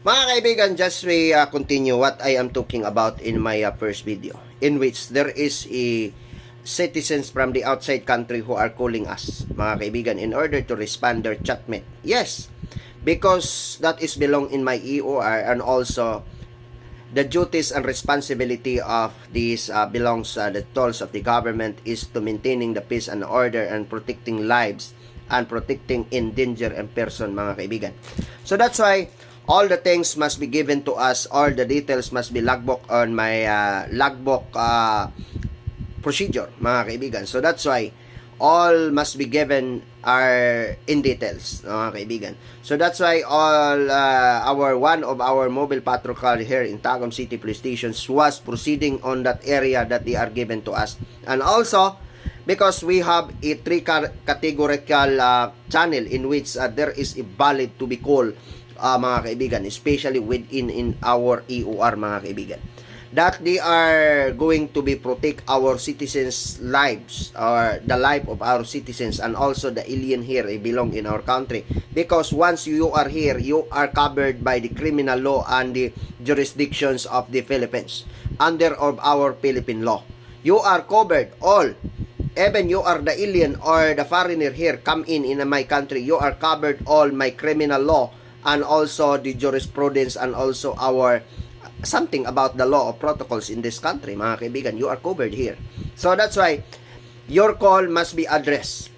Mga kaibigan, just we uh, continue what I am talking about in my uh, first video, in which there is a citizens from the outside country who are calling us, mga kaibigan, in order to respond their chatmate. Yes, because that is belong in my EOR and also the duties and responsibility of these uh, belongs uh, the tolls of the government is to maintaining the peace and order and protecting lives and protecting endangered and person mga kaibigan. So that's why all the things must be given to us, all the details must be logbook on my uh, logbook uh, procedure mga kaibigan. So that's why all must be given are in details mga kaibigan. So that's why all uh, our one of our mobile patrol car here in Tagum City Police Stations was proceeding on that area that they are given to us. And also because we have a three categorical uh, channel in which uh, there is a valid to be called uh, mga kaibigan, especially within in our EOR mga kaibigan that they are going to be protect our citizens lives or the life of our citizens and also the alien here eh, belong in our country. Because once you are here you are covered by the criminal law and the jurisdictions of the Philippines under of our Philippine law. You are covered all. Even you are the alien or the foreigner here come in in my country you are covered all my criminal law and also the jurisprudence and also our something about the law of protocols in this country, mga kaibigan. You are covered here. So that's why your call must be addressed.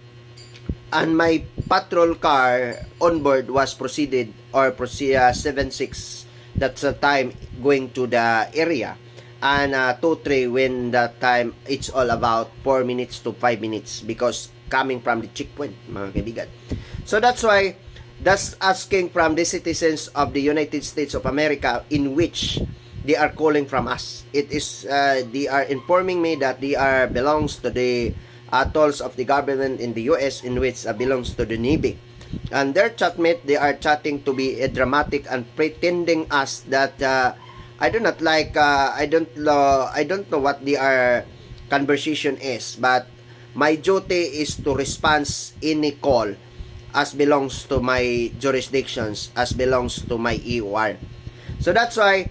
And my patrol car on board was proceeded or proceed uh, 76 that's the time going to the area and uh, 2-3 when that time it's all about 4 minutes to 5 minutes because coming from the checkpoint mga kaibigan so that's why that's asking from the citizens of the United States of America in which they are calling from us. It is uh, they are informing me that they are belongs to the atolls of the government in the US in which uh, belongs to the Navy. And their chatmate, they are chatting to be uh, dramatic and pretending us that uh, I do not like uh, I don't know I don't know what the our conversation is, but my duty is to respond any call as belongs to my jurisdictions, as belongs to my EOR. So that's why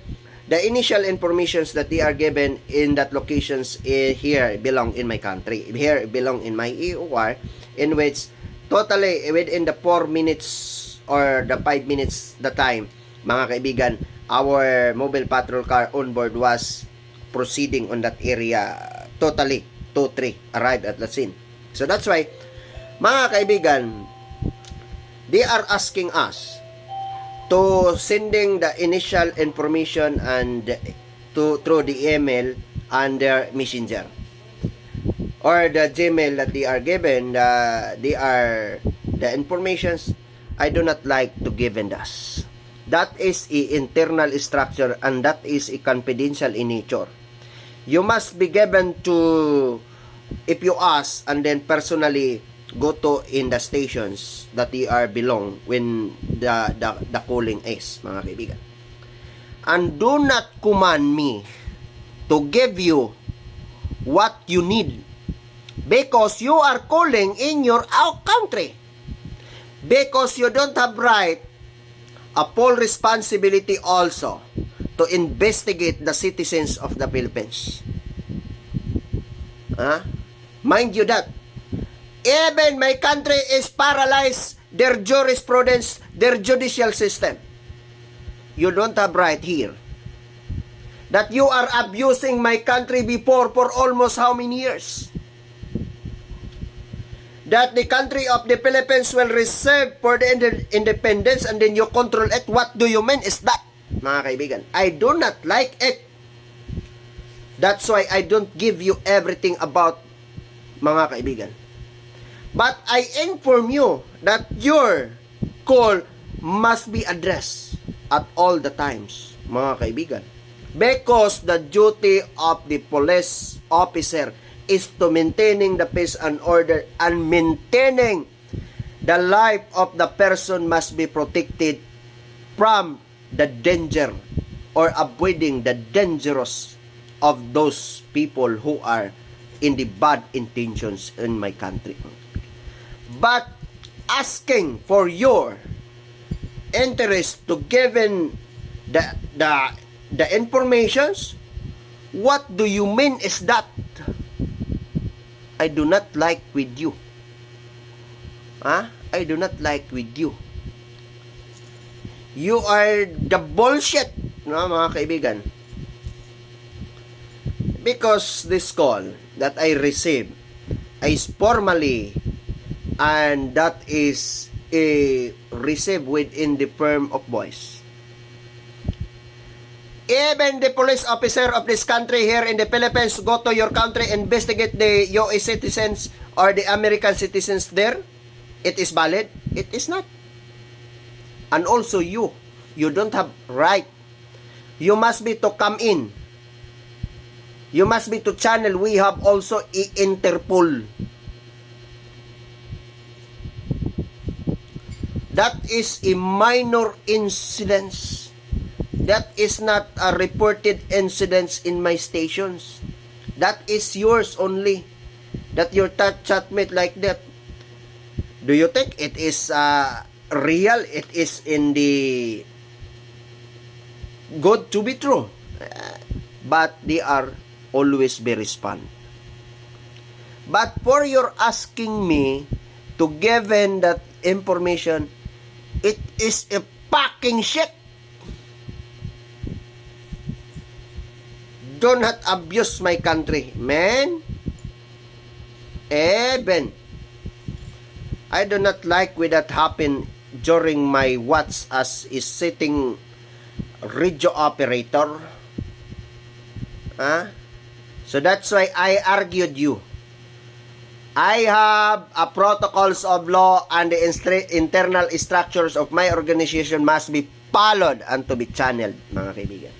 the initial informations that they are given in that locations eh, here belong in my country. Here belong in my EOR, in which totally within the 4 minutes or the 5 minutes the time, mga kaibigan, our mobile patrol car on board was proceeding on that area totally 2-3 arrived at the scene. So that's why, mga kaibigan, they are asking us to sending the initial information and to through the email and their messenger. Or the Gmail that they are given uh, they are the informations I do not like to given us. That is a internal structure and that is a confidential in nature. You must be given to if you ask and then personally go to in the stations that they are belong when the the, the calling is mga kaibigan and do not command me to give you what you need because you are calling in your out country because you don't have right a full responsibility also to investigate the citizens of the Philippines. Huh? Mind you that even my country is paralyzed their jurisprudence, their judicial system. You don't have right here. That you are abusing my country before for almost how many years? That the country of the Philippines will reserve for the inde- independence and then you control it. What do you mean is that? Mga kaibigan, I do not like it. That's why I don't give you everything about mga kaibigan. But I inform you that your call must be addressed at all the times, mga kaibigan. Because the duty of the police officer is to maintaining the peace and order and maintaining the life of the person must be protected from the danger or avoiding the dangerous of those people who are in the bad intentions in my country but asking for your interest to given the the the informations what do you mean is that? I do not like with you. Huh? I do not like with you. You are the bullshit no mga kaibigan. Because this call that I received is formally and that is a received within the firm of voice. Even the police officer of this country here in the Philippines go to your country investigate the US citizens or the American citizens there. It is valid? It is not. And also you, you don't have right. You must be to come in. You must be to channel. We have also Interpol. That is a minor incident. That is not a reported incidents in my stations. That is yours only. That your chat chatmate like that. Do you think it is uh, real? It is in the good to be true. Uh, but they are always be respond. But for your asking me to given that information, it is a fucking shit. Do not abuse my country, man. Even I do not like when that happen during my watch as is sitting radio operator. Huh? So that's why I argued you. I have a protocols of law and the internal structures of my organization must be followed and to be channeled, mga kaibigan.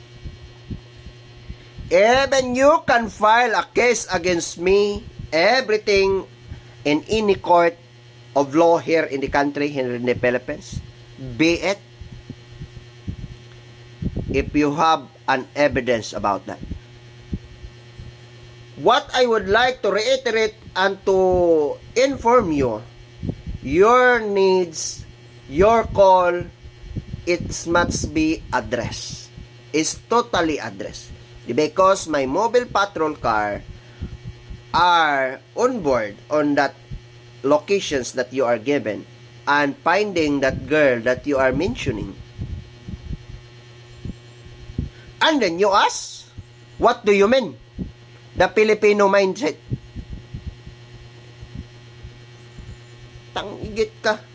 Even you can file a case against me, everything in any court of law here in the country, here in the Philippines. Be it if you have an evidence about that. What I would like to reiterate and to inform you, your needs, your call, it must be addressed. Is totally addressed. Because my mobile patrol car are on board on that locations that you are given and finding that girl that you are mentioning. And then you ask, what do you mean? The Filipino mindset. Tangigit ka.